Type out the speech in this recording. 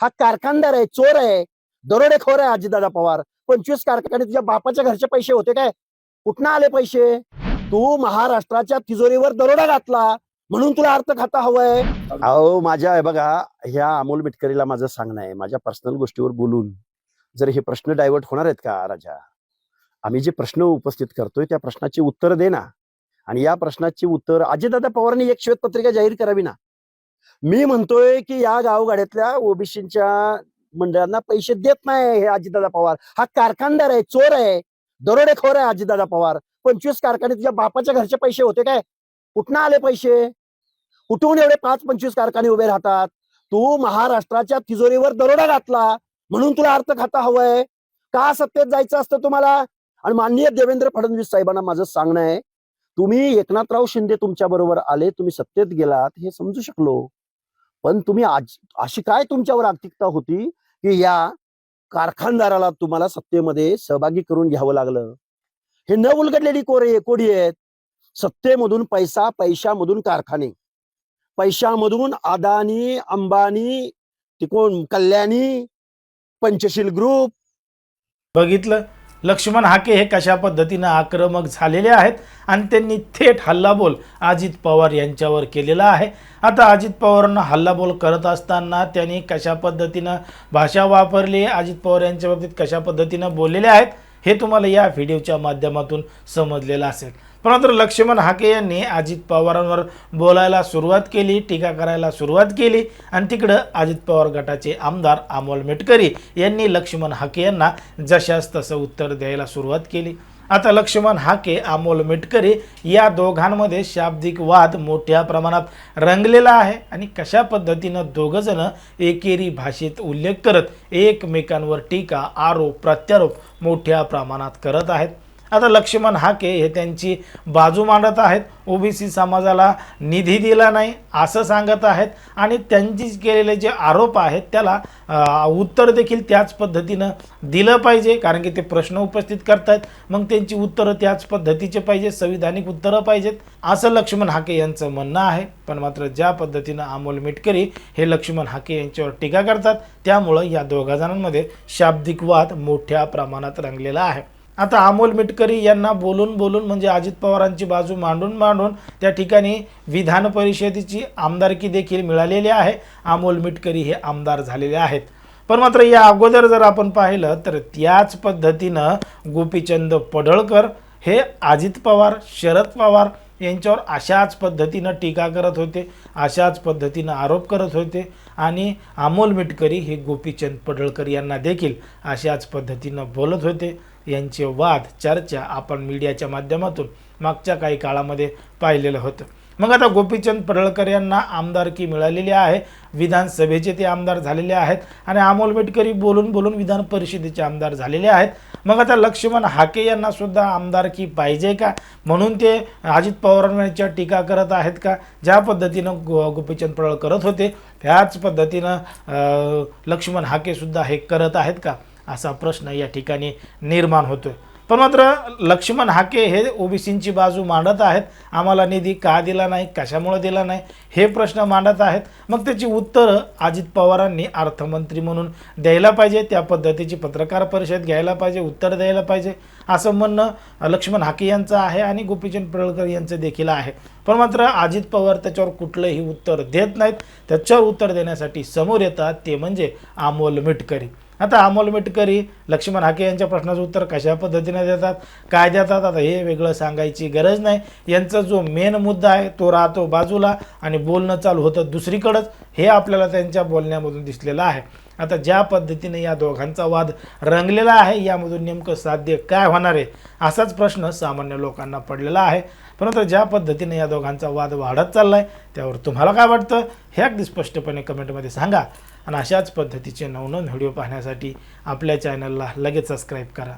हा कारखानदार आहे चोर आहे दरोडेखोर आहे आजीदादा पवार. पंचवीस कारखाने तुझ्या बापाच्या घरचे पैसे होते काय? कुठनं आले पैसे? तू महाराष्ट्राच्या तिजोरीवर दरोडा घातला म्हणून तुला अर्थ खाता हवंय. अहो माझ्या आहे बघा ह्या अमोल मिटकरीला माझं सांगणं आहे. माझ्या पर्सनल गोष्टीवर बोलून जर हे प्रश्न डायव्हर्ट होणार आहेत का राजा? आम्ही जे प्रश्न उपस्थित करतोय त्या प्रश्नाची उत्तर दे ना. आणि या प्रश्नाची उत्तर अजितदादा पवारांनी एक श्वेतपत्रिका जाहीर करावी ना. मी म्हणतोय की या गावगाड्यातल्या ओबीसीच्या मंडळांना पैसे देत नाही हे अजितदादा पवार. हा कारखानदार आहे चोर आहे दरोडेखोर आहे अजितदादा पवार. पंचवीस कारखाने तुझ्या बापाच्या घरचे पैसे होते काय? कुठनं आले पैसे? कुठून एवढे पाच पंचवीस कारखाने उभे राहतात? तू महाराष्ट्राच्या तिजोरीवर दरोडा घातला म्हणून तुला अर्थ खाता हवंय? का सत्तेत जायचं असतं तुम्हाला? आणि माननीय देवेंद्र फडणवीस साहेबांना माझं सांगणं आहे तुम्ही एकनाथराव शिंदे तुमच्या बरोबर आले तुम्ही सत्तेत गेलात हे समजू शकलो. पण तुम्ही आज अशी काय तुमच्यावर आर्थिकता होती की या कारखानदाराला तुम्हाला सत्तेमध्ये सहभागी करून घ्यावं लागलं? हे न उलगडलेली कोरे कोडी आहेत. सत्तेमधून पैसा पैशामधून कारखाने. पैशामधून अदानी अंबानी तिकोण कल्याणी पंचशील ग्रुप. बघितलं? लक्ष्मण हाके हे कशा पद्धतीनं आक्रमक झालेले आहेत आणि त्यांनी थेट हल्लाबोल अजित पवार यांच्यावर केलेला आहे. आता अजित पवारांना हल्लाबोल करत असताना त्यांनी कशा पद्धतीनं भाषा वापरली अजित पवार यांच्या बाबतीत कशा पद्धतीनं बोललेले आहेत हे तुम्हाला या व्हिडिओच्या माध्यमातून समजलेलं असेल. मात्र लक्ष्मण हाके यांनी अजित पवारांवर बोलायला सुरुवात केली टीका करायला सुरुवात केली आणि तिकडं अजित पवार गटाचे आमदार अमोल मेटकरी यांनी लक्ष्मण हाके यांना जशास तसं उत्तर द्यायला सुरुवात केली. आता लक्ष्मण हाके अमोल मेटकरी या दोघांमध्ये शाब्दिक वाद मोठ्या प्रमाणात रंगलेला आहे आणि कशा पद्धतीनं दोघंजणं एकेरी भाषेत उल्लेख करत एकमेकांवर टीका आरोप प्रत्यारोप मोठ्या प्रमाणात करत आहेत. आता लक्ष्मण हाके हे त्यांची बाजू मांडत आहेत. ओबीसी समाजाला निधी दिला नाही असं सांगत आहेत. आणि त्यांची केलेले जे आरोप आहेत त्याला उत्तर देखील त्याच पद्धतीनं दिलं पाहिजे कारण की ते प्रश्न उपस्थित करतायत. मग त्यांची उत्तरं त्याच पद्धतीचे पाहिजे संविधानिक उत्तरं पाहिजेत असं लक्ष्मण हाके यांचं म्हणणं आहे. पण मात्र ज्या पद्धतीनं अमोल मिटकरी हे लक्ष्मण हाके यांच्यावर टीका करतात त्यामुळं या दोघा जणांमध्ये शाब्दिक वाद मोठ्या प्रमाणात रंगलेला आहे. आता अमोल मिटकरी यांना बोलून बोलून म्हणजे अजित पवारांची बाजू मांडून मांडून त्या ठिकाणी विधान परिषदेची आमदारकी देखील मिळालेली आहे. अमोल मिटकरी हे आमदार झालेले आहेत. पण मात्र या अगोदर जर आपण पाहिलं तर त्याच पद्धतीनं गोपीचंद पडळकर हे अजित पवार शरद पवार यांच्यावर अशाच पद्धतीनं टीका करत होते अशाच पद्धतीनं आरोप करत होते. आणि अमोल मिटकरी हे गोपीचंद पडळकर यांना देखील अशाच पद्धतीनं बोलत होते. यांचे वाद चर्चा आपण मीडियाच्या माध्यमातून मागच्या काही काळामध्ये पाहिलेलं होतं. मग आता गोपीचंद पडळकर यांना आमदारकी मिळालेली आहे? विधानसभेचे ते आमदार झालेले आहेत आणि अमोल मेटकरी बोलून बोलून विधान परिषदेचे आमदार झालेले आहेत. मग आता लक्ष्मण हाके यांना सुद्धा आमदारकी पाहिजे का? म्हणून ते अजित पवारांच्या टीका करत आहेत का? ज्या पद्धतीनं गो गोपीचंद पडळ करत होते त्याच पद्धतीनं लक्ष्मण हाकेसुद्धा हे करत आहेत का? असा प्रश्न या ठिकाणी निर्माण होतोय. पण मात्र लक्ष्मण हाके हे ओबीसींची बाजू मांडत आहेत. आम्हाला निधी का दिला नाही? कशामुळे दिला नाही? हे प्रश्न मांडत आहेत. मग त्याची उत्तरं अजित पवारांनी अर्थमंत्री म्हणून द्यायला पाहिजे. त्या पद्धतीची पत्रकार परिषद घ्यायला पाहिजे उत्तर द्यायला पाहिजे असं म्हणणं लक्ष्मण हाके यांचं आहे आणि गोपीचंद पडळकर यांचं देखील आहे. पण मात्र अजित पवार त्याच्यावर कुठलंही उत्तर देत नाहीत. त्याच्यावर उत्तर देण्यासाठी समोर येतात ते म्हणजे अमोल मिटकरी. आता अमोल मिटकरी लक्ष्मण हाके यांच्या प्रश्नाचं उत्तर कशा पद्धतीने देतात काय देतात आता हे वेगळं सांगायची गरज नाही. यांचा जो मेन मुद्दा आहे तो राहतो बाजूला आणि बोलणं चालू होतं दुसरीकडंच. हे आपल्याला त्यांच्या बोलण्यामधून दिसलेलं आहे. आता ज्या पद्धतीने या दोघांचा वाद रंगलेला आहे यामधून नेमकं साध्य काय होणार आहे असाच प्रश्न सामान्य लोकांना पडलेला आहे. परंतु ज्या पद्धतीने या दोघांचा वाद वाढत चालला आहे त्यावर तुम्हाला काय वाटतं? हे अगदी स्पष्टपणे कमेंटमध्ये सांगा. आणि अशाच पद्धतीचे नवनवीन व्हिडिओ पाहण्यासाठी आपल्या चॅनलला लगेच सबस्क्राईब करा.